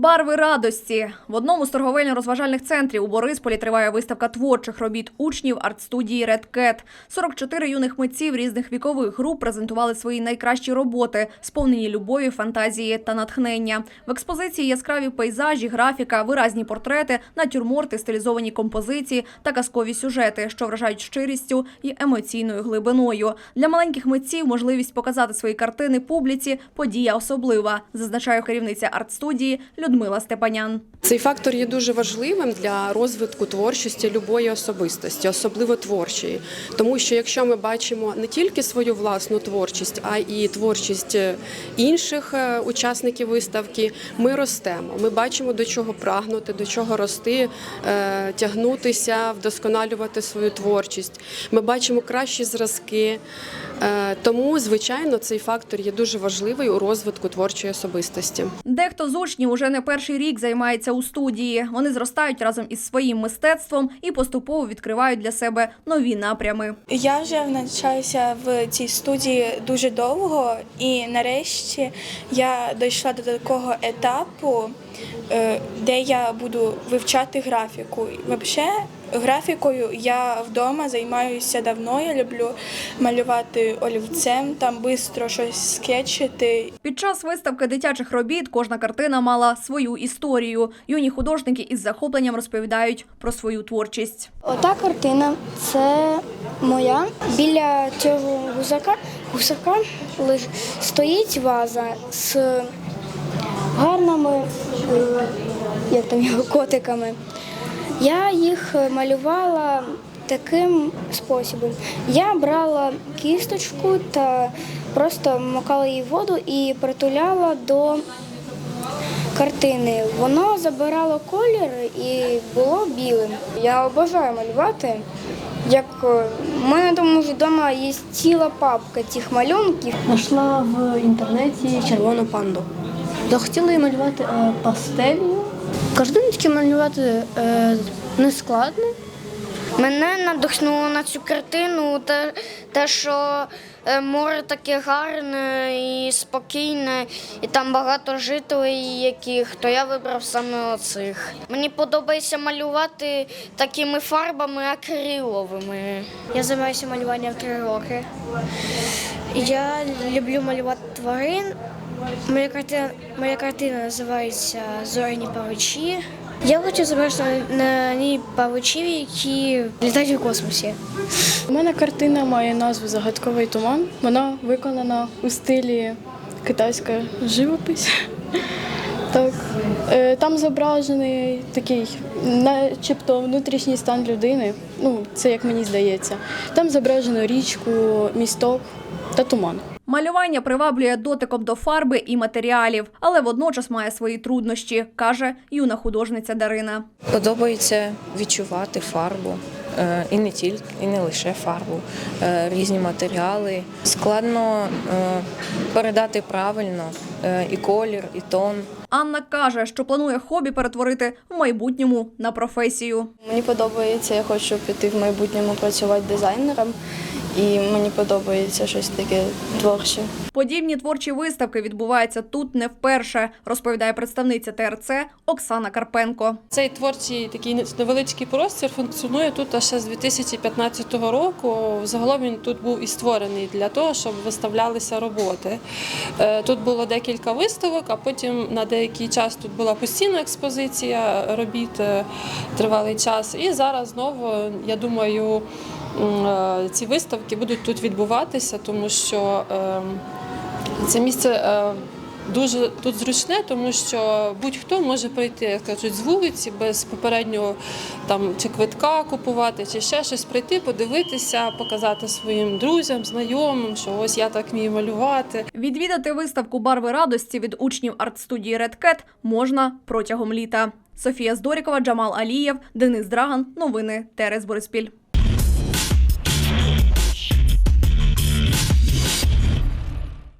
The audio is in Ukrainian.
Барви радості в одному з торговельно-розважальних центрів у Борисполі триває виставка творчих робіт учнів арт-студії Red Cat. 44 юних митців різних вікових груп презентували свої найкращі роботи, сповнені любові, фантазії та натхнення. В експозиції яскраві пейзажі, графіка, виразні портрети, натюрморти, стилізовані композиції та казкові сюжети, що вражають щирістю і емоційною глибиною. Для маленьких митців можливість показати свої картини публіці подія особлива, зазначає керівниця арт-студії Людмила Степанян. Цей фактор є дуже важливим для розвитку творчості любої особистості, особливо творчої. Тому що якщо ми бачимо не тільки свою власну творчість, а і творчість інших е, учасників виставки, ми ростемо. Ми бачимо до чого прагнути, до чого рости, е, тягнутися, вдосконалювати свою творчість. Ми бачимо кращі зразки. Е, Тому, звичайно, цей фактор є дуже важливий у розвитку творчої особистості. Дехто з учнів уже не перший рік займається у студії. Вони зростають разом із своїм мистецтвом і поступово відкривають для себе нові напрями. Я вже навчаюся в цій студії дуже довго, і нарешті я дійшла до такого етапу, е, де я буду вивчати графіку. Взагалі, графікою я вдома займаюся давно. Я люблю малювати олівцем, там швидко щось скетчити. Під час виставки дитячих робіт кожна картина мала свою історію. Юні художники із захопленням розповідають про свою творчість. Ота картина це моя. Біля цього гусака, гусака стоїть ваза з гарними е, як там його, котиками. Я їх малювала таким способом. Я брала кісточку та просто макала її в воду і притуляла до картини. Воно забирало колір і було білим. Я обожаю малювати. Як е, в мене тому ж вдома є ціла папка цих малюнків. Знайшла в інтернеті червону панду. Захотіла її малювати е, пастелью. Картинки малювати е, не складно. Мене надихнуло на цю картину те, те що е, море таке гарне і спокійне, і там багато жителей, яких, то я вибрав саме оцих. Мені подобається малювати такими фарбами акриловими. Я займаюся малюванням три роки. Я люблю малювати тварин. Моя картина, моя картина називається Зоряні павичі. Я хочу зображити на ній павичів, які літають у космосі. У мене картина має назву Загадковий туман. Вона виконана у стилі китайська живопись. Так. Е, Там зображений такий, начебто, внутрішній стан людини. Ну, це як мені здається. Там зображено річку, місток та туман. Малювання приваблює дотиком до фарби і матеріалів, але водночас має свої труднощі, каже юна художниця Дарина. Подобається відчувати фарбу. е, І не тільки, і не лише фарбу, е, різні матеріали. Складно е, передати правильно і колір, і тон. Анна каже, що планує хобі перетворити в майбутньому на професію. Мені подобається, я хочу піти в майбутньому працювати дизайнером, і мені подобається щось таке творче. Подібні творчі виставки відбуваються тут не вперше, розповідає представниця ТРЦ Оксана Карпенко. Цей творчий такий невеличкий простір функціонує тут ще з 2015 року. Загалом він тут був і створений для того, щоб виставлялися роботи. Е, Тут було декілька виставок, а потім на деякий час тут була постійна експозиція робіт е, тривалий час. І зараз знову, я думаю, ці виставки будуть тут відбуватися, тому що е, це місце. е, Дуже тут зручне, тому що будь-хто може прийти, як кажуть, з вулиці без попереднього там чи квитка купувати, чи ще щось прийти, подивитися, показати своїм друзям, знайомим, що ось я так вмію малювати. Відвідати виставку Барви радості від учнів арт-студії Cat можна протягом літа. Софія Здорікова, Джамал Алієв, Денис Драган. Новини Терес Бориспіль.